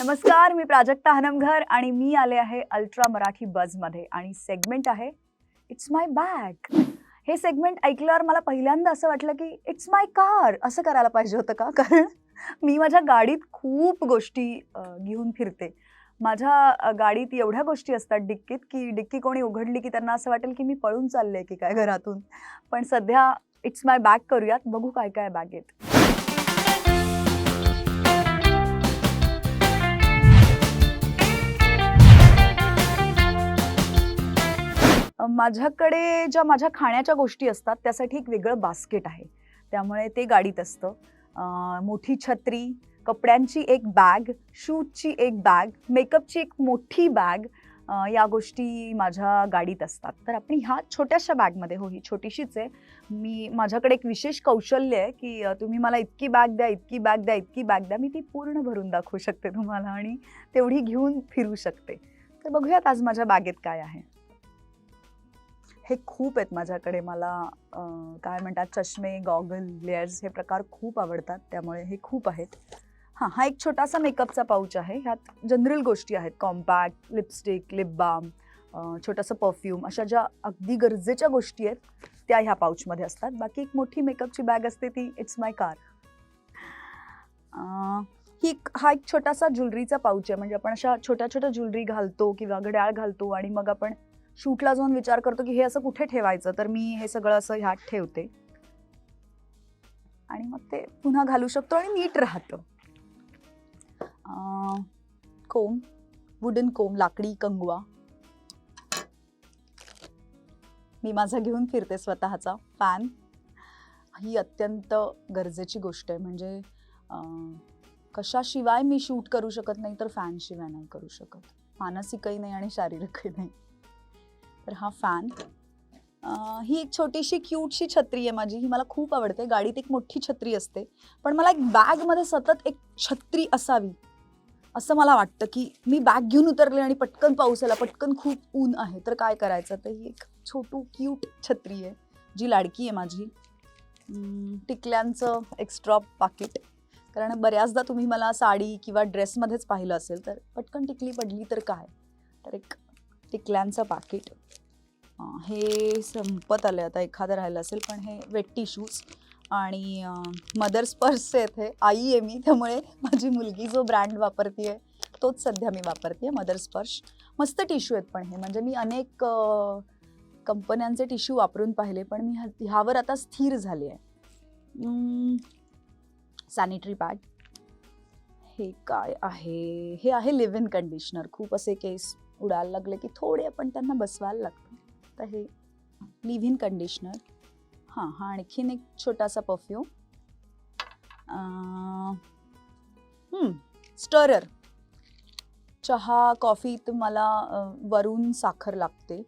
नमस्कार मी प्राजक्ता हनमघर आणि मी आले आहे अल्ट्रा मराठी बजमध्ये आणि सेगमेंट आहे इट्स माय बॅग हे सेगमेंट ऐकल्यावर मला पहिल्यांदा असं वाटलं की इट्स माय कार असं करायला पाहिजे होतं का? कारण मी माझ्या गाडीत खूप गोष्टी घेऊन फिरते. माझ्या गाडीत एवढ्या गोष्टी असतात डिक्कीत की डिक्की कोणी उघडली की त्यांना असं वाटेल की मी पळून चालले की काय घरातून. पण सध्या इट्स माय बॅग करूयात बघू काय काय बॅगेत माझ्याकडे ज्या माझ्या खाण्याच्या गोष्टी असतात त्यासाठी एक वेगळं बास्केट आहे. त्यामुळे ते गाडीत असतं. मोठी छत्री कपड्यांची एक बॅग शूजची एक बॅग मेकअपची एक मोठी बॅग या गोष्टी माझ्या गाडीत असतात. तर आपण ह्या छोट्याशा बॅगमध्ये हो ही छोटीशीच आहे. मी माझ्याकडे एक विशेष कौशल्य आहे की तुम्ही मला इतकी बॅग द्या इतकी बॅग द्या इतकी बॅग द्या मी ती पूर्ण भरून दाखवू शकते तुम्हाला आणि तेवढी घेऊन फिरू शकते. तर बघूयात आज माझ्या बॅगेत काय आहे. हे खूप आहेत माझ्याकडे. मला काय म्हणतात चष्मे गॉगल लेअर्स हे प्रकार खूप आवडतात. त्यामुळे हे खूप आहेत. हां हा एक छोटासा मेकअपचा पाऊच आहे. ह्यात जनरल गोष्टी आहेत. कॉम्पॅक्ट लिपस्टिक लिप बाम छोटंसं परफ्यूम अशा ज्या अगदी गरजेच्या गोष्टी आहेत त्या ह्या पाऊचमध्ये असतात. बाकी एक मोठी मेकअपची बॅग असते ती इट्स माय कार ही हा एक छोटासा ज्वेलरीचा पाऊच आहे. म्हणजे आपण अशा छोट्या छोट्या ज्वेलरी घालतो किंवा घड्याळ घालतो आणि मग आपण शूटला जाऊन विचार करतो की हे असं कुठे ठेवायचं? तर मी हे सगळं असं ह्यात ठेवते. आणि मग ते पुन्हा घालू शकतो आणि नीट राहतं. कोम वुडन कोम लाकडी कंगवा. मी माझा घेऊन फिरते स्वतःचा फॅन ही अत्यंत गरजेची गोष्ट आहे. म्हणजे कशाशिवाय मी शूट करू शकत नाही तर फॅनशिवाय नाही करू शकत. मानसिकही नाही आणि शारीरिकही नाही. तर हा फॅन ही एक छोटीशी क्यूटशी छत्री आहे माझी ही मला खूप आवडते. गाडीत एक मोठी छत्री असते. पण मला एक बॅगमध्ये सतत एक छत्री असावी असं मला वाटतं की मी बॅग घेऊन उतरले आणि पटकन पाऊस आला पटकन खूप ऊन आहे. तर काय करायचं? तर ही एक छोटू क्यूट छत्री आहे जी लाडकी आहे माझी. टिकल्यांचं एक्स्ट्रा पाकिट कारण बऱ्याचदा तुम्ही मला साडी किंवा ड्रेसमध्येच पाहिलं असेल तर पटकन टिकली पडली तर काय? तर एक टिकल्यांचं पाकिट. हे संपत आलं आता एखादं राहिलं असेल पण हे वेट टिश्यूज आणि मदर्स पर्स आहेत हे. आई आहे मी त्यामुळे माझी मुलगी जो ब्रँड वापरते तोच सध्या मी वापरते मदर्स पर्स मस्त टिश्यू आहेत पण हे. म्हणजे मी अनेक कंपन्यांचे टिश्यू वापरून पाहिले पण मी ह्यावर आता स्थिर झाले आहे. सॅनिटरी पॅड हे काय आहे? हे आहे लिव्ह इन कंडिशनर खूप असे केस उडायला लागले की थोडे आपण त्यांना बसवायला लागतं. तर हे लिव्ह इन कंडिशनर. हां हा आणखीन एक छोटासा परफ्यूम स्टरर चहा कॉफी तुम्हाला वरून साखर लागते.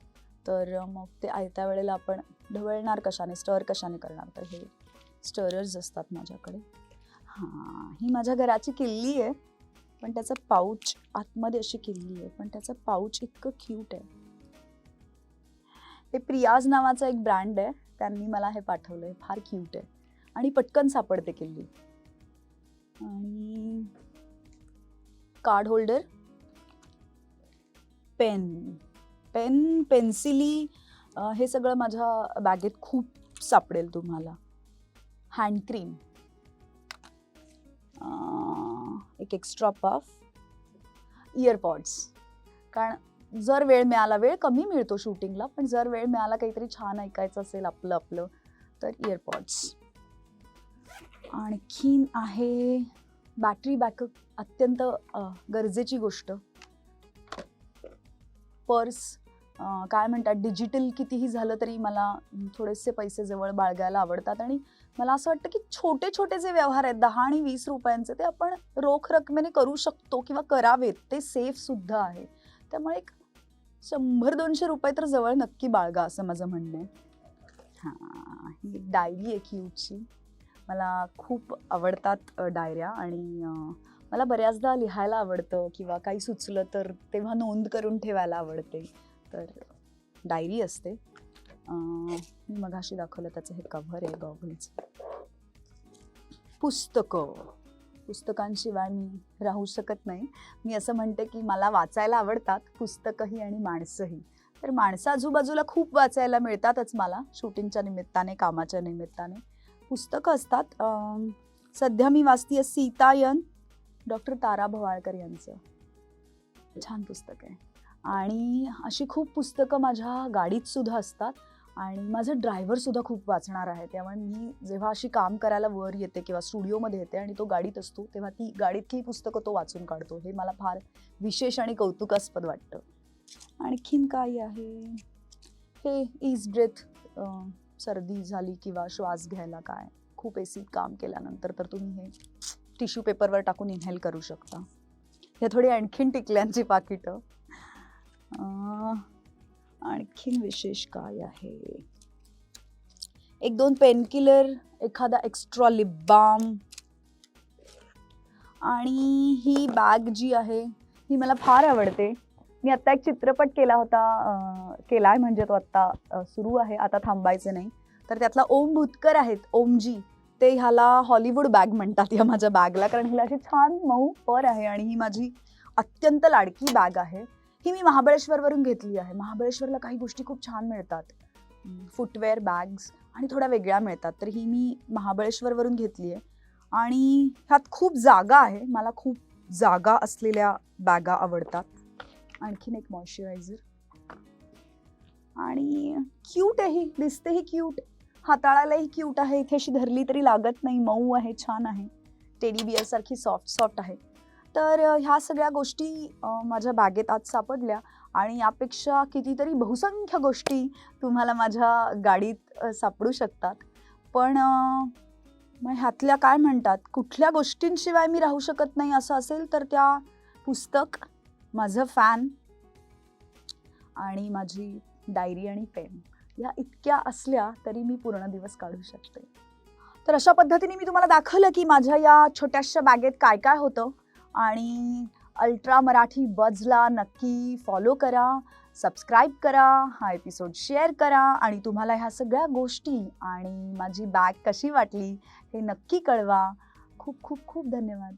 तर मग ते आयत्या वेळेला आपण ढवळणार कशाने स्टर कशाने करणार? तर हे स्टरर्स असतात माझ्याकडे. हां ही माझ्या घराची किल्ली आहे. पण त्याचं पाऊच आतमध्ये अशी किल्ली आहे. पण त्याचं पाऊच इतकं क्यूट आहे. हे प्रियाज नावाचा एक ब्रँड आहे. त्यांनी मला हे पाठवलं आहे फार क्यूट आहे. आणि पटकन सापडते किल्ली. आणि कार्ड होल्डर पेन पेन पेन्सिली हे सगळं माझ्या बॅगेत खूप सापडेल तुम्हाला. हँड क्रीम एक एक्स्ट्रा पफ इयरपॉड्स कारण जर वेळ मिळाला वेळ कमी मिळतो शूटिंगला पण जर वेळ मिळाला काहीतरी छान ऐकायचं असेल आपलं आपलं तर इयरपॉड्स आणखीन आहे बॅटरी बॅकअप अत्यंत गरजेची गोष्ट. पर्स काय म्हणतात डिजिटल कितीही झालं तरी मला थोडेसे पैसे जवळ बाळगायला आवडतात. आणि मला असं वाटतं की छोटे छोटे जे व्यवहार आहेत दहा आणि वीस रुपयांचे ते आपण रोख रकमेने करू शकतो किंवा करावेत ते सेफ सुद्धा आहे. त्यामुळे एक शंभर दोनशे रुपये तर जवळ नक्की बाळगा असं माझं म्हणणं आहे. हां ही एक डायरी आहे क्यूटची. मला खूप आवडतात डायऱ्या आणि मला बऱ्याचदा लिहायला आवडतं किंवा काही सुचलं तर तेव्हा नोंद करून ठेवायला आवडते. तर डायरी असते. मी मगाशी दाखवलं त्याचं हे कव्हर आहे गॉगलचं पुस्तकं. पुस्तकांशिवाय मी राहू शकत नाही. मी असं म्हणते की मला वाचायला आवडतात पुस्तकंही आणि माणसंही. तर माणसं आजूबाजूला खूप वाचायला मिळतातच मला शूटिंगच्या निमित्ताने कामाच्या निमित्ताने. पुस्तकं असतात. सध्या मी वाचतीये सीतायन डॉक्टर तारा भवाळकर यांचं. छान पुस्तक आहे. आणि अशी खूप पुस्तकं माझ्या गाडीत सुद्धा असतात आणि माझं ड्रायव्हर सुद्धा खूप वाचणार आहे. त्यामुळे मी जेव्हा अशी काम करायला वर येते किंवा स्टुडिओमध्ये येते आणि तो गाडीत असतो तेव्हा ती गाडीतली पुस्तकं तो वाचून काढतो. हे मला फार विशेष आणि कौतुकास्पद वाटतं. आणखीन काय आहे? हे इज ब्रेथ सर्दी झाली किंवा श्वास घ्यायला काय? खूप एसीत काम केल्यानंतर तर तुम्ही हे टिश्यू पेपरवर टाकून इन्हेल करू शकता. हे थोडी आणखीन टिकल्यांची पाकिटं. आणखीन विशेष काय आहे? एक दोन पेनकिलर एखादा एक्स्ट्रा लिप बाम आणि ही बॅग जी आहे ही मला फार आवडते. मी आत्ता एक चित्रपट केला होता केला आहे म्हणजे तो आत्ता सुरू आहे आता थांबायचं नाही. तर त्यातला ओम भुतकर आहेत ओमजी ते ह्याला हॉलिवूड बॅग म्हणतात या माझ्या बॅगला कारण हिला अशी छान मऊ पर आहे आणि ही माझी अत्यंत लाडकी बॅग आहे. ही मी महाबळेश्वरवरून घेतली आहे. महाबळेश्वरला काही गोष्टी खूप छान मिळतात. फुटवेअर बॅग्स आणि थोड्या वेगळ्या मिळतात. तर ही मी महाबळेश्वरवरून घेतली आहे. आणि ह्यात खूप जागा आहे. मला खूप जागा असलेल्या बॅगा आवडतात. आणखीन एक मॉइश्चरायझर आणि क्यूट आहे ही. दिसते ही क्यूट हाताळायलाही क्यूट आहे. इथे अशी धरली तरी लागत नाही. मऊ आहे छान आहे. टेडी बिअरसारखी सॉफ्ट सॉफ्ट आहे. तर ह्या सगळ्या गोष्टी माझ्या बॅगेत आज सापडल्या आणि यापेक्षा कितीतरी बहुसंख्य गोष्टी तुम्हाला माझ्या गाडीत सापडू शकतात. पण मग ह्यातल्या काय म्हणतात? कुठल्या गोष्टींशिवाय मी राहू शकत नाही असं असेल तर त्या पुस्तक माझं फॅन आणि माझी डायरी आणि पेन या इतक्या असल्या तरी मी पूर्ण दिवस काढू शकते. तर अशा पद्धतीने मी तुम्हाला दाखवलं की माझ्या या छोट्याशा बॅगेत काय काय होतं. आणि अल्ट्रा मराठी बजला नक्की फॉलो करा सबस्क्राईब करा हा एपिसोड शेअर करा आणि तुम्हाला ह्या सगळ्या गोष्टी आणि माझी बॅग कशी वाटली हे नक्की कळवा. खूप खूप खूप धन्यवाद.